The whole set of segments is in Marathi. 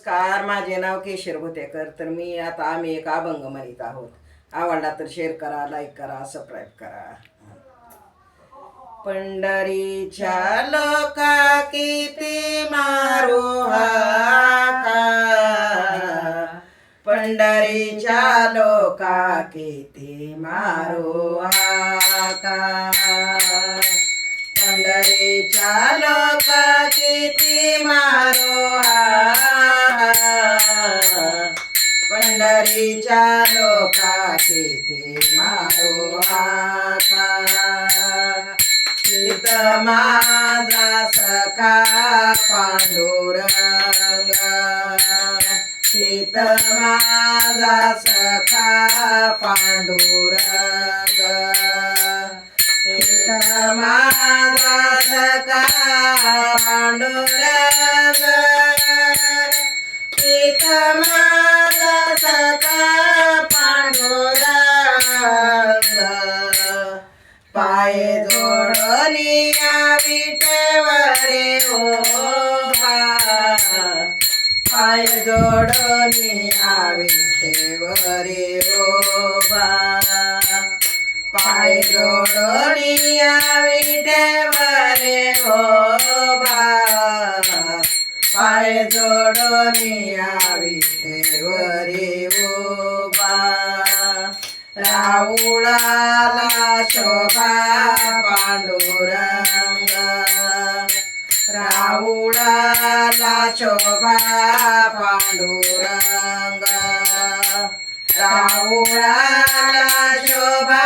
नमस्कार माझे नाव केशर भोतेकर. तर मी आता आम्ही एक अभंग म्हणत आहोत. आवडला तर शेअर करा लाईक करा सबस्क्राईब करा. पंढरीच्या लोका किती मारो पंढरीच्या लोका किती मारो पंढरीच्या लोका किती मारो हा पंढरीच्या लोका किती मारो हाका माझा सखा पांडुरंग सीत माझा सखा पांडुरंग माझा सखा पांडुरंग सीत माझा सखा पांडुरंग पाय जोडणी विटेवरे ओभा पाय जोडणी विटेवरे ओभा पाय जोडणी विटेवरे ओभा हो पाय जोडणी विटेवरे ओभा हो राऊळाला शोभा पांडुरंग. राऊळाला शोभा पांडुरंग. राऊळाला शोभा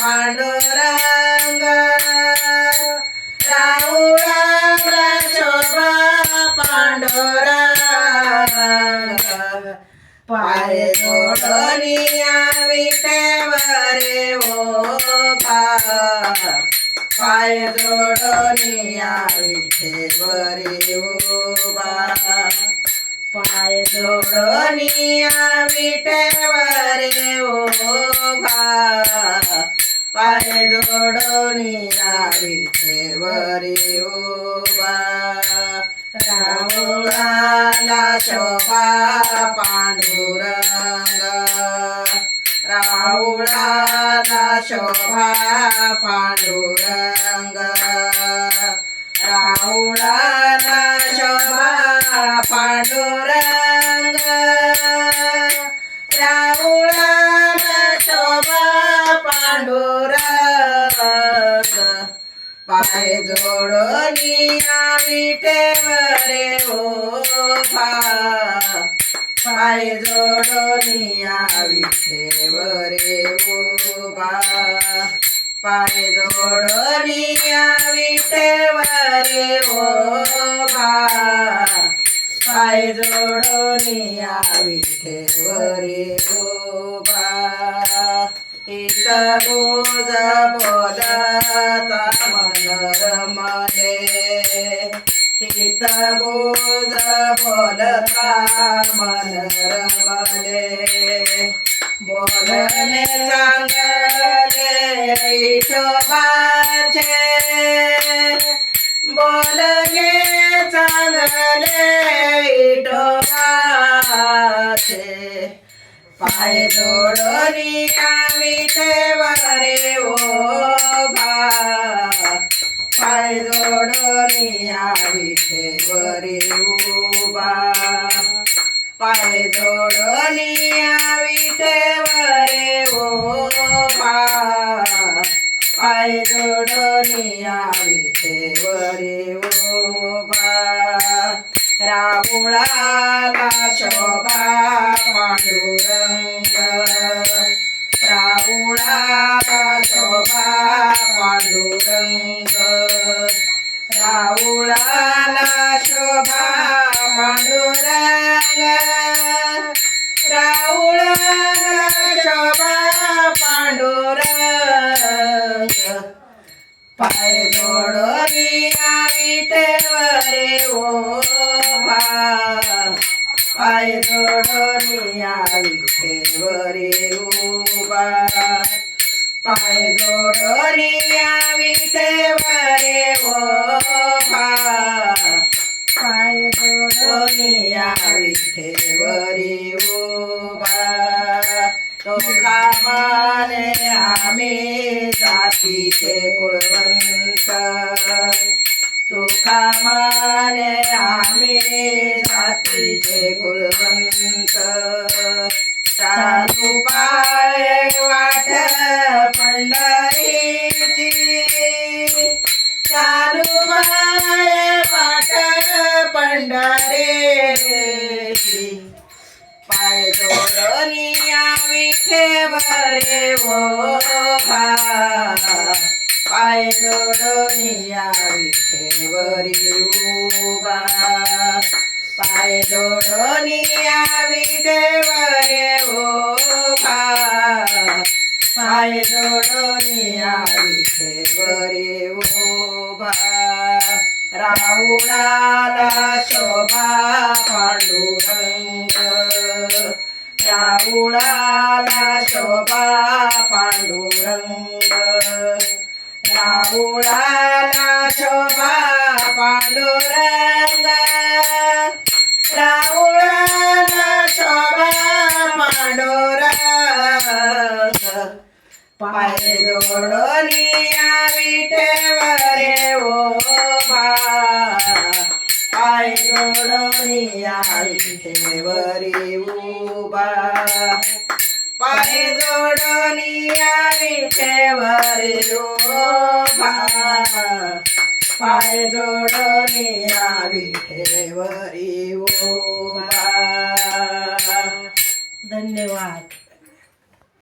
पांडुरंग. राऊळाला शोभा पांडुरंग. पाय जोडणी विटेवरे ओभा पाय जोडणी विटेवरे ओभा पाय जोडोनिया विटेवरे ओभा पाय जोडोनिया विटेवरे ओबा राहुळाला शोभा पांडुरंग. राहुळाला शोभा पांडुरंग. रावळा पांडुरंग पाय जोडणी विटेवरे ओभा पाय जोडणी विटेवरे ओभा पाय जोडणी विटेवरे ओभा पाय जोडणी विटेवरे ओभा इत गोज बोलता मन रमले हित गोज बोलता मन रमले बोलने चांगले इशोबाचे बोलणे चांगले इटोबाचे पाय जोडणी विटेवरे ओभा पाय जोडणी विटेवरे उभा पाय जोडणी विटेवरे ओभा पाय जोडणी विटेवरे ओभा राहुळाला शोभा पांडुरंग राऊळा शोभा पांडुरंग राऊळाला शोभा पांडुरंग राऊळाला शोभा पांडुरंग पाय जोडणी विटेवरे ओभा पाय जोडणी विटेवरे उभा. पाय जोडणी विटेवरे ओभा पाय जोडून कोणिया उभा. तो कामाने आम्ही जातीचे कुळवंत. तुका माने आम्ही जातीचे कुळवंत चालू पाय वाट पंढरीची. चालू पाय वाट पंढरीची. पाय जोडणी विठेवरे ओ भा. पाय जोडणी विठेवरी उभा. पाय जोडणी विठेवरे ओ भा पाय जोडोनिया विठेवरे उभा. राहुळाला शोभा पांडुरंग. राहुळाला शोभा पांडुरंग. राहुळाला शोभा पांडुरंग राहुळाला शोभा पांडुरंग पाय जोडोनिया विठेवरे ओ बा. पाय जोडोनिया विठेवरे उभा पाय जोडोनिया विठेवरे उभा पाय जोडोनिया विठेवरी उभा धन्यवाद.